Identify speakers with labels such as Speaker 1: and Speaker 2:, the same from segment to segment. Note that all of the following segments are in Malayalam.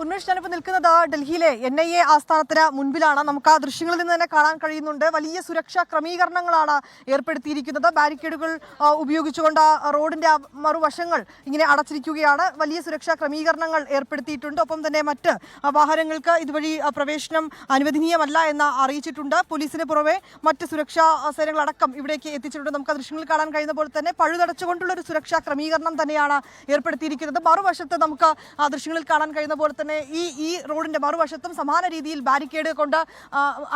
Speaker 1: ഉന്മേഷ് ഞാനിപ്പോൾ നിൽക്കുന്നത് ഡൽഹിയിലെ എൻ ഐ എ ആസ്ഥാനത്തിന് മുൻപിലാണ്. നമുക്ക് ആ ദൃശ്യങ്ങളിൽ നിന്ന് തന്നെ കാണാൻ കഴിയുന്നുണ്ട്. വലിയ സുരക്ഷാ ക്രമീകരണങ്ങളാണ് ഏർപ്പെടുത്തിയിരിക്കുന്നത്. ബാരിക്കേഡുകൾ ഉപയോഗിച്ചുകൊണ്ട് റോഡിന്റെ മറുവശങ്ങൾ ഇങ്ങനെ അടച്ചിരിക്കുകയാണ്. വലിയ സുരക്ഷാ ക്രമീകരണങ്ങൾ ഏർപ്പെടുത്തിയിട്ടുണ്ട്. ഒപ്പം തന്നെ മറ്റ് വാഹനങ്ങൾക്ക് ഇതുവഴി പ്രവേശനം അനുവദനീയമല്ല എന്ന് അറിയിച്ചിട്ടുണ്ട്. പോലീസിന് പുറമെ മറ്റ് സുരക്ഷാ സേനകളടക്കം ഇവിടേക്ക് എത്തിച്ചിട്ടുണ്ട്. നമുക്ക് ആ ദൃശ്യങ്ങളിൽ കാണാൻ കഴിയുന്ന പോലെ തന്നെ പഴുതടച്ചുകൊണ്ടുള്ള ഒരു സുരക്ഷാ ക്രമീകരണം തന്നെയാണ് ഏർപ്പെടുത്തിയിരിക്കുന്നത്. മറുവശത്ത് നമുക്ക് ആ ദൃശ്യങ്ങളിൽ കാണാൻ കഴിയുന്ന പോലെ തന്നെ ഈ ഈ റോഡിന്റെ മറുവശത്തും സമാന രീതിയിൽ ബാരിക്കേഡ് കൊണ്ട്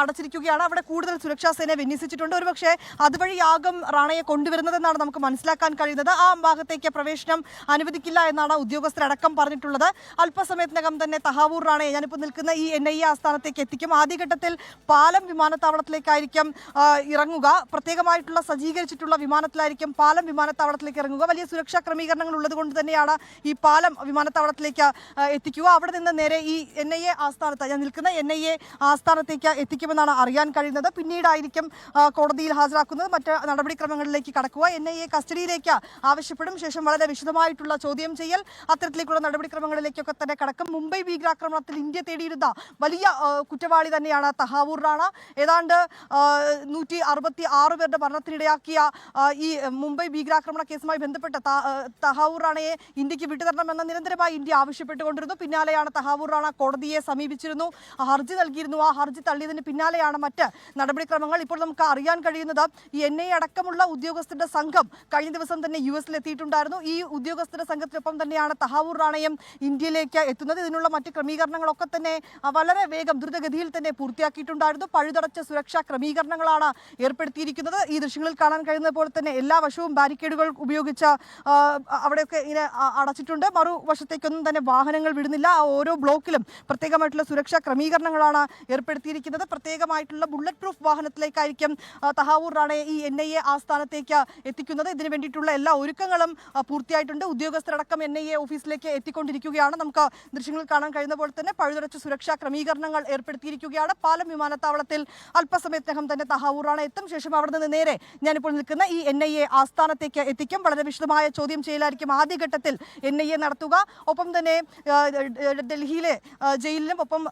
Speaker 1: അടച്ചിരിക്കുകയാണ്. അവിടെ കൂടുതൽ സുരക്ഷാ സേനയെ വിന്യസിച്ചിട്ടുണ്ട്. ഒരുപക്ഷെ അതുവഴിയാകും റാണയെ കൊണ്ടുവരുന്നതെന്നാണ് നമുക്ക് മനസ്സിലാക്കാൻ കഴിയുന്നത്. ആ ഭാഗത്തേക്ക് പ്രവേശനം അനുവദിക്കില്ല എന്നാണ് ഉദ്യോഗസ്ഥരടക്കം പറഞ്ഞിട്ടുള്ളത്. അല്പസമയത്തിനകം തന്നെ തഹാവൂർ റാണയെ ഞാനിപ്പോൾ നിൽക്കുന്ന ഈ എൻ ഐ എ ആസ്ഥാനത്തേക്ക് എത്തിക്കും. ആദ്യഘട്ടത്തിൽ പാലം വിമാനത്താവളത്തിലേക്കായിരിക്കും ഇറങ്ങുക. പ്രത്യേകമായിട്ടുള്ള സജ്ജീകരിച്ചിട്ടുള്ള വിമാനത്തിലായിരിക്കും പാലം വിമാനത്താവളത്തിലേക്ക് ഇറങ്ങുക. വലിയ സുരക്ഷാ ക്രമീകരണങ്ങൾ ഉള്ളത് കൊണ്ട് തന്നെയാണ് ഈ പാലം വിമാനത്താവളത്തിലേക്ക് ആ, എത്തിക്കുക അവിടെ നിന്ന് നേരെ ഈ എൻ ഐ എ ആസ്ഥാനത്ത് ഞാൻ നിൽക്കുന്ന എൻ ഐ എ ആസ്ഥാനത്തേക്ക് എത്തിക്കുമെന്നാണ് അറിയാൻ കഴിയുന്നത്. പിന്നീടായിരിക്കും കോടതിയിൽ ഹാജരാക്കുന്നത്. മറ്റ് നടപടിക്രമങ്ങളിലേക്ക് കടക്കുക. എൻ ഐ എ കസ്റ്റഡിയിലേക്ക് ആവശ്യപ്പെടും. ശേഷം വളരെ വിശദമായിട്ടുള്ള ചോദ്യം ചെയ്യൽ. അത്തരത്തിലേക്കുള്ള നടപടിക്രമങ്ങളിലേക്കൊക്കെ തന്നെ കടക്കും. മുംബൈ ഭീകരാക്രമണത്തിൽ ഇന്ത്യ തേടിയിരുന്ന വലിയ കുറ്റവാളി തന്നെയാണ് തഹാവൂർ റാണ. ഏതാണ്ട് നൂറ്റി അറുപത്തി ആറ് പേരുടെ മരണത്തിനിടയാക്കിയ ഈ മുംബൈ ഭീകരാക്രമണ കേസുമായി ബന്ധപ്പെട്ട തഹാവൂർ റാണയെ ഇന്ത്യയ്ക്ക് വിട്ടുതരണമെന്ന് നിരന്തരമായി ഇന്ത്യ ആവശ്യപ്പെട്ടുകൊണ്ടിരുന്നു. പിന്നാലെയാണ് തഹാവൂർ റാണ കോടതിയെ സമീപിച്ചിരുന്നു. ഹർജി നൽകിയിരുന്നു. ആ ഹർജി തള്ളിയതിന് പിന്നാലെയാണ് മറ്റ് നടപടിക്രമങ്ങൾ ഇപ്പോൾ നമുക്ക് അറിയാൻ കഴിയുന്നത്. ഈ എൻ ഐ അടക്കമുള്ള ഉദ്യോഗസ്ഥരുടെ സംഘം കഴിഞ്ഞ ദിവസം തന്നെ യു എസിൽ എത്തിയിട്ടുണ്ടായിരുന്നു. ഈ ഉദ്യോഗസ്ഥരുടെ സംഘത്തിനൊപ്പം തന്നെയാണ് തഹാവൂർ റാണയും ഇന്ത്യയിലേക്ക് എത്തുന്നത്. ഇതിനുള്ള മറ്റ് ക്രമീകരണങ്ങളൊക്കെ തന്നെ വളരെ വേഗം ദ്രുതഗതിയിൽ തന്നെ പൂർത്തിയാക്കിയിട്ടുണ്ടായിരുന്നു. പഴുതടച്ച സുരക്ഷാ ക്രമീകരണങ്ങളാണ് ഏർപ്പെടുത്തിയിരിക്കുന്നത്. ഈ ദൃശ്യങ്ങളിൽ കാണാൻ കഴിയുന്നത് പോലെ തന്നെ എല്ലാ വശവും ബാരിക്കേഡുകൾ ഉപയോഗിച്ച് അവിടെയൊക്കെ ഇങ്ങനെ അടച്ചിട്ടുണ്ട്. മറുവശത്തേക്കൊന്നും തന്നെ വാഹനങ്ങൾ വിടുന്നില്ല. ആ ഓരോ ബ്ലോക്കിലും പ്രത്യേകമായിട്ടുള്ള സുരക്ഷാ ക്രമീകരണങ്ങളാണ് ഏർപ്പെടുത്തിയിരിക്കുന്നത്. പ്രത്യേകമായിട്ടുള്ള ബുള്ളറ്റ് പ്രൂഫ് വാഹനത്തിലേക്കായിരിക്കും തഹാവൂർ റാണയെ ഈ എൻ ഐ എ ആസ്ഥാനത്തേക്ക് എത്തിക്കുന്നത്. ഇതിനു വേണ്ടിയിട്ടുള്ള എല്ലാ ഒരുക്കങ്ങളും പൂർത്തിയായിട്ടുണ്ട്. ഉദ്യോഗസ്ഥരടക്കം എൻ ഐ എ ഓഫീസിലേക്ക് എത്തിക്കൊണ്ടിരിക്കുകയാണ്. നമുക്ക് ദൃശ്യങ്ങൾ കാണാൻ കഴിയുന്ന പോലെ തന്നെ പഴുതടച്ച സുരക്ഷാ ക്രമീകരണങ്ങൾ ഏർപ്പെടുത്തിയിരിക്കുകയാണ്. പാലം വിമാനത്താവളത്തിൽ അല്പസമയത്തിനകം തന്നെ തഹാവൂർ റാണ എത്തും. ശേഷം അവിടെ നിന്ന് നേരെ ഞാനിപ്പോൾ നിൽക്കുന്ന ഈ എൻ ഐ എ ആസ്ഥാനത്തേക്ക് എത്തിക്കും. വളരെ വിശദമായ ചോദ്യം ചെയ്യലായിരിക്കും ആദ്യഘട്ടത്തിൽ എൻ ഐ എ നടത്തുക. ഒപ്പം തന്നെ ഡൽഹിയിലെ ജയിലിലും ഒപ്പം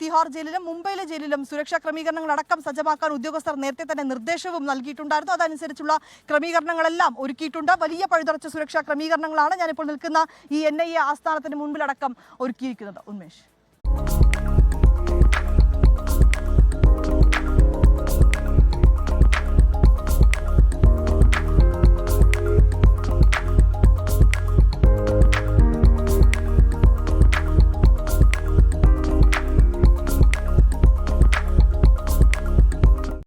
Speaker 1: തിഹാർ ജയിലിലും മുംബൈയിലെ ജയിലിലും സുരക്ഷാ ക്രമീകരണങ്ങൾ അടക്കം സജ്ജമാക്കാൻ ഉദ്യോഗസ്ഥർ നേരത്തെ തന്നെ നിർദ്ദേശവും നൽകിയിട്ടുണ്ടായിരുന്നു. അതനുസരിച്ചുള്ള ക്രമീകരണങ്ങളെല്ലാം ഒരുക്കിയിട്ടുണ്ട്. വലിയ പഴുതറച്ച സുരക്ഷാ ക്രമീകരണങ്ങളാണ് ഞാനിപ്പോൾ നിൽക്കുന്ന ഈ എൻ ഐ എ ആസ്ഥാനത്തിന് മുൻപിലടക്കം ഒരുക്കിയിരിക്കുന്നത്. ഉന്മേഷ്.